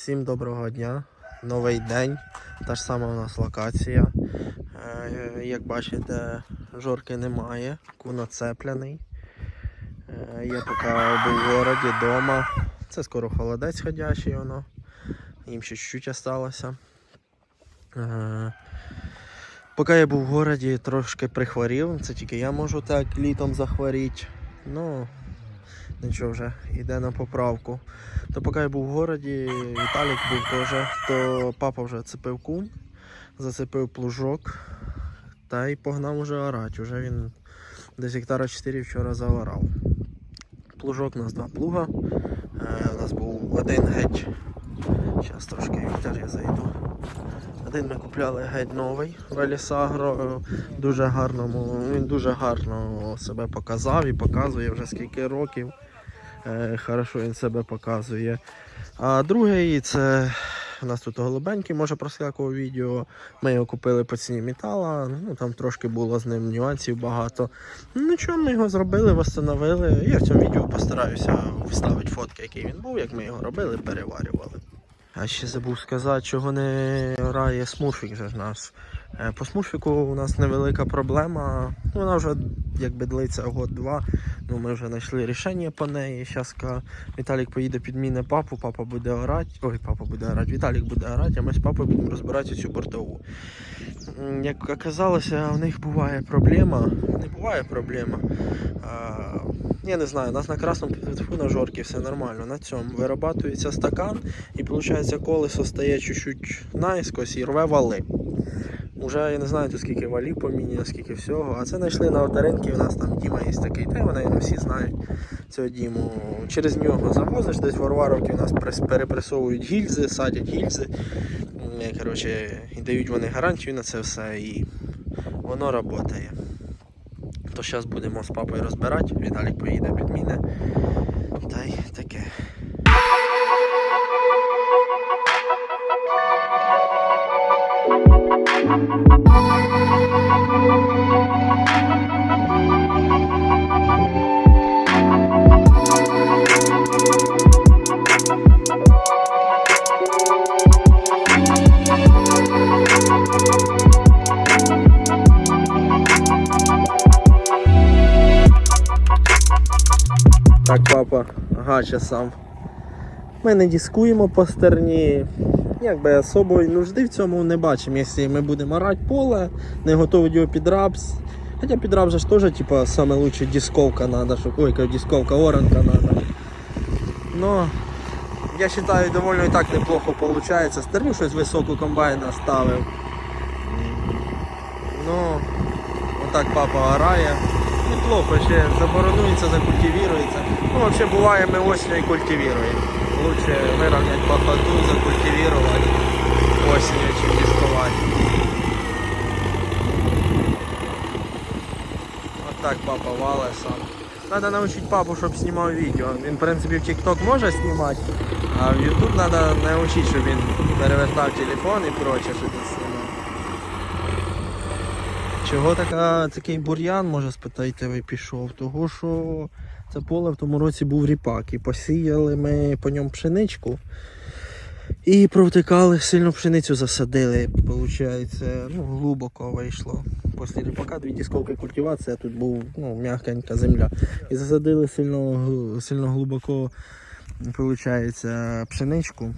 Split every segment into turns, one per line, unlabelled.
Всім доброго дня, новий день, та ж сама у нас локація. Е, Як бачите, жорки немає, куно цепляний. Е, Я поки був в городі вдома. Це скоро холодець ходячий воно. Їм ще чуть-чуть осталося. Е, Поки я був в городі, трошки прихворів. Це тільки я можу так літом захворіти. Ну, нічого вже, йде на поправку. То поки я був в городі, Віталік був теж, то папа вже цепив кум, зацепив плужок та й погнав уже орати. Уже він десь гектара 4 вчора заорав. Плужок у нас два плуга. Е, у нас був один геть. Зараз трошки вітер я зайду. Один ми купляли геть новий Велісагро. Дуже гарному. Він дуже гарно себе показав і показує вже скільки років. Е, Хорошо він себе показує. А другий це у нас тут голубенький, може проскакував відео. Ми його купили по ціні метала. Ну там трошки було з ним нюансів багато. Нічого, ми його зробили, встановили. Я в цьому відео постараюся вставити фотки, які він був, як ми його робили, переварювали. А ще забув сказати, чого не грає смурфік же нас. Е, По смурфіку у нас невелика проблема. Ну, Вона вже якби длиться год-два. Ну, ми вже знайшли рішення по неї. Зараз Віталік поїде підміни папу, папа буде орати. Ой, папа буде орати, Віталік буде орати, а ми з папою будемо розбирати цю бортову. Як оказалося, у них буває проблема. Не буває проблема. Я не знаю, у нас на красному тьфу, на жорки все нормально. На цьому вирабатується стакан і виходить колесо стає чуть-чуть наискось і рве вали. Уже я не знаю, тут скільки валів поміняно, скільки всього. А це знайшли на авторинці, у нас там Діма є такий, та вони ну, всі знають цього Діму. Через нього завозиш, десь в у нас перепресовують гільзи, садять гільзи. Коротше, і дають вони гарантію на це все і воно працює. То зараз будемо з папою розбирати, Віталік поїде підміни. Та й таке. Гача сам. Ми не дискуємо по стерні. Якби особої нужди в цьому не бачимо. Якщо ми будемо орати поле, не готові його під рапс. Хоча під рапс ж теж типа, саме дисковка треба, щоб. Ой, дисковка, оранка треба. Ну, я вважаю, доволі і так неплохо виходить. Стерню щось високу комбайна ставив. Ну, отак папа орає. Неплохо, ще заборонується, закультивірується. Ну, взагалі буває, ми осінню і культивіруємо. Лучше вирівняти по ходу, закультивувати осінню, чим дискувати. От так папа вале сам. Надо навчити папу, щоб знімав відео. Він, в принципі, в TikTok може знімати, а в YouTube треба навчити, щоб він перевертав телефон і проче, щоб він. Чого така, такий бур'ян, може спитайте, ви пішов? Того що це поле в тому році був ріпак. І посіяли ми по ньому пшеничку. І провтикали, сильно пшеницю засадили. Получається, ну, глибоко вийшло. Після ріпака дві дісковки культивація, тут був ну, м'якенька земля. І засадили сильно, сильно глибоко виходить, пшеничку.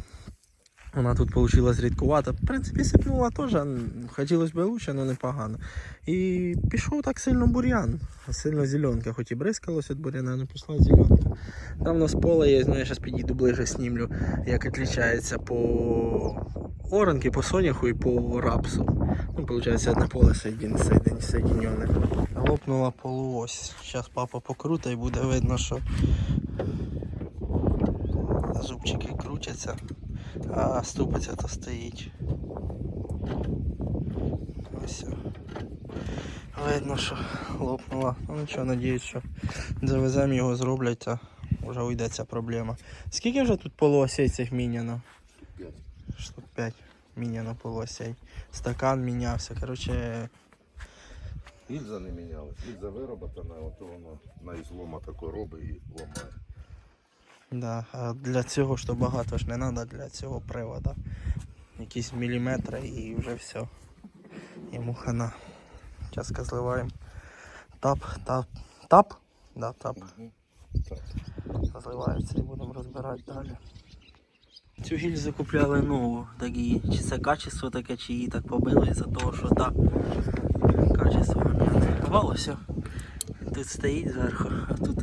Вона тут вийшла рідкувата. В принципі, сипнула теж. Хотілося б лучше, але непогано. І пішов так сильно бур'ян, сильно зеленка, хоч і бризкалось від бур'яна, але пішла зеленка. Там у нас поле є, ну я зараз підійду ближе снімлю, як відрізняється по оранки, по соняху і по рапсу. Ну, виходить, одне поле соєдин, соєдин, соєдинене. Лопнула полуось. Зараз папа покрута і буде видно, що зубчики крутяться а ступиця то стоїть. Ось. Видно, що лопнула. Ну нічого, надіюсь, що завеземо його, зроблять, та вже уйде ця проблема. Скільки вже тут полуосей цих міняно? Штук 5 міняно полуосей. Стакан мінявся. Коротше,
Гільза не міняли. Гільза вироботана, от воно на ізлома тако робить і ламає.
Да, а для цього то багато ж не треба для цього привода. Якісь міліметри і вже все. Йому хана. Зараз зливаємо. Тап, тап, тап? Да, тап. Зливається і будемо розбирати далі. Цю гільзу купляли нову, так і чи це качество таке, чи її так побили за того, що так. Качество Валося. Тут стоїть зверху, а тут.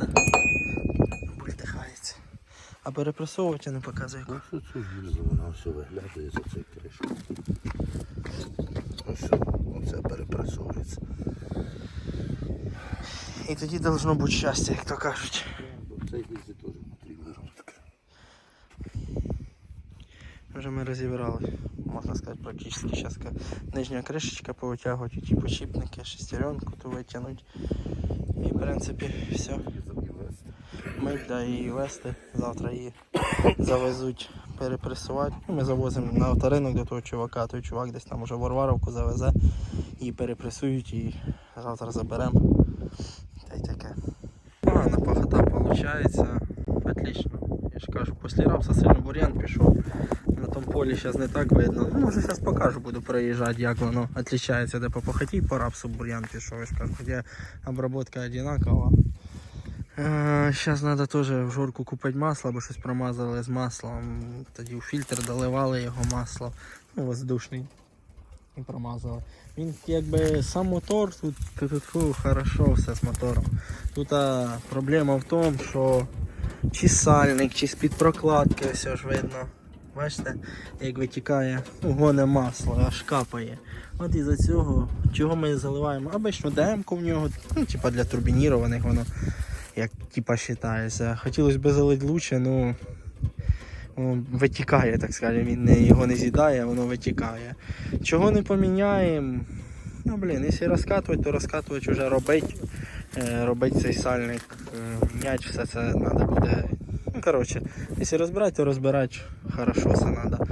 А перепресовувати не показує.
Ну що цю гільзу, вона все виглядає за цей кришку. Ось оце перепресовується.
І тоді должно бути щастя, як то кажуть.
До цієї гільзи теж потрібна ручка.
Вже ми розібрали, можна сказати, практично зараз нижня кришечка повитягувати, ті почіпники, шестеренку ту витягнути. І в принципі все. Мить да, її вести. Завтра її завезуть перепресувати. Ми завозимо на авторинок до того чувака, той чувак десь там уже Варваровку завезе, її перепресують і завтра заберемо. Та й таке. Погана пахота виходить. Отлично. Я ж кажу, після рапса сильно бур'ян пішов. На тому полі зараз не так видно. Ну, може зараз покажу, буду проїжджати, як воно відрізняється, де по пахоті по рапсу бур'ян пішов. Я ж кажу, хоча обробка одинакова. Зараз треба теж в жорку купити масло, або щось промазали з маслом. Тоді у фільтр доливали його масло. Ну, воздушний. І промазали. Він якби сам мотор, тут, тут, тут фу, хорошо все з мотором. Тут а, проблема в тому, що чи сальник, чи з-під прокладки, все ж видно. Бачите, як витікає, ну, гоне масло, аж капає. От із-за цього, чого ми заливаємо? Обично демку в нього, ну, типа для турбінірованих воно як типа вважається. Хотілося б залити лучше, ну витікає, так скажемо, він не, його не з'їдає, воно витікає. Чого не поміняємо? Ну блін, якщо розкатувати, то розкатувати вже робити. Е, робити цей сальник, е, міняти все це треба буде. Ну, коротше, якщо розбирати, то розбирати хорошо все треба.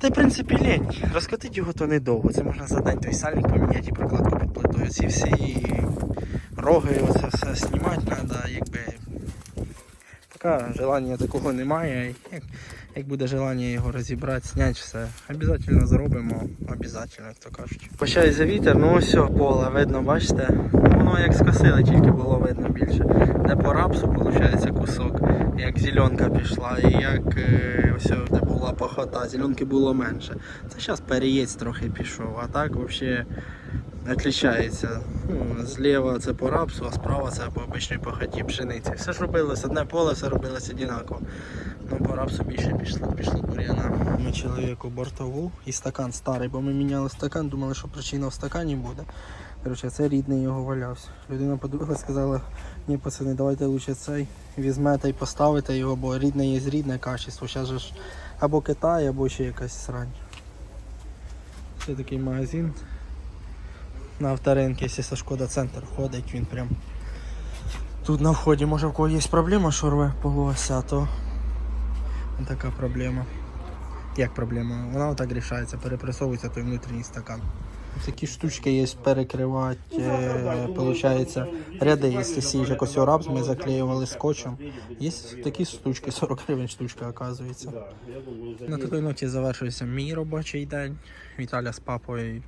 Та в принципі лень. Розкатити його то недовго. Це можна за день той сальник поміняти і прокладку під плитою. Ці всі роги, оце все знімати треба, якби. Поки желання такого немає. Як, як буде желання його розібрати, зняти все. Обязательно зробимо, обязательно, як то кажуть. Почається вітер, ну ось поле, видно, бачите? Воно як скосили, тільки було видно більше. Де по рапсу, виходить, кусок, як зеленка пішла, і як е, ось де була похота, зеленки було менше. Це зараз переєць трохи пішов, а так взагалі відрізняється. Зліва це по рапсу, а справа це по обичній похоті пшениці. Все ж робилось, одне поле, все робилось однаково. Ну, по рапсу більше пішло, пішло бур'яна. Ми чоловіку бортову і стакан старий, бо ми міняли стакан, думали, що причина в стакані буде. Короче, це рідний його валявся. Людина подивилась, сказала, ні, пацани, давайте лучше цей візьмете і поставите його, бо рідне є рідне качество. Зараз ж або Китай, або ще якась срань. Це такий магазин на авторинку, якщо це Шкода Центр ходить, він прям тут на вході. Може в кого є проблема, що рве полуося, то така проблема. Як проблема? Вона отак рішається, перепресовується той внутрішній стакан. Такі штучки є перекривати, е, получається, ряди, якщо сіж якось рапс, ми заклеювали скотчем. Є такі штучки, 40 гривень штучка, оказується. На такій ноті завершується мій робочий день. Віталя з папою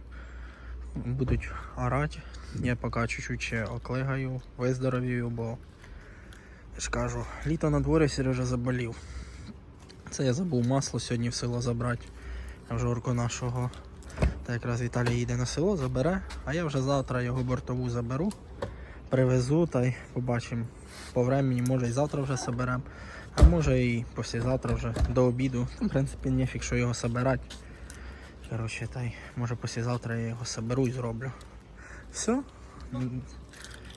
будуть орати. Я поки чуть-чуть ще оклигаю, виздоровію, бо я літо на дворі Сережа заболів. Це я забув масло сьогодні в село забрати. Жорку нашого. Та якраз Віталій їде на село, забере, а я вже завтра його бортову заберу, привезу та й побачимо. По времені, може і завтра вже соберемо, а може і післязавтра вже до обіду. В принципі, нефік, що його собирати. Коротше, та й може післязавтра я його соберу і зроблю. Все.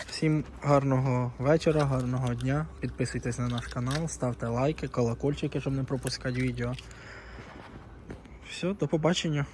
Всім гарного вечора, гарного дня. Підписуйтесь на наш канал, ставте лайки, колокольчики, щоб не пропускати відео. Все, до побачення.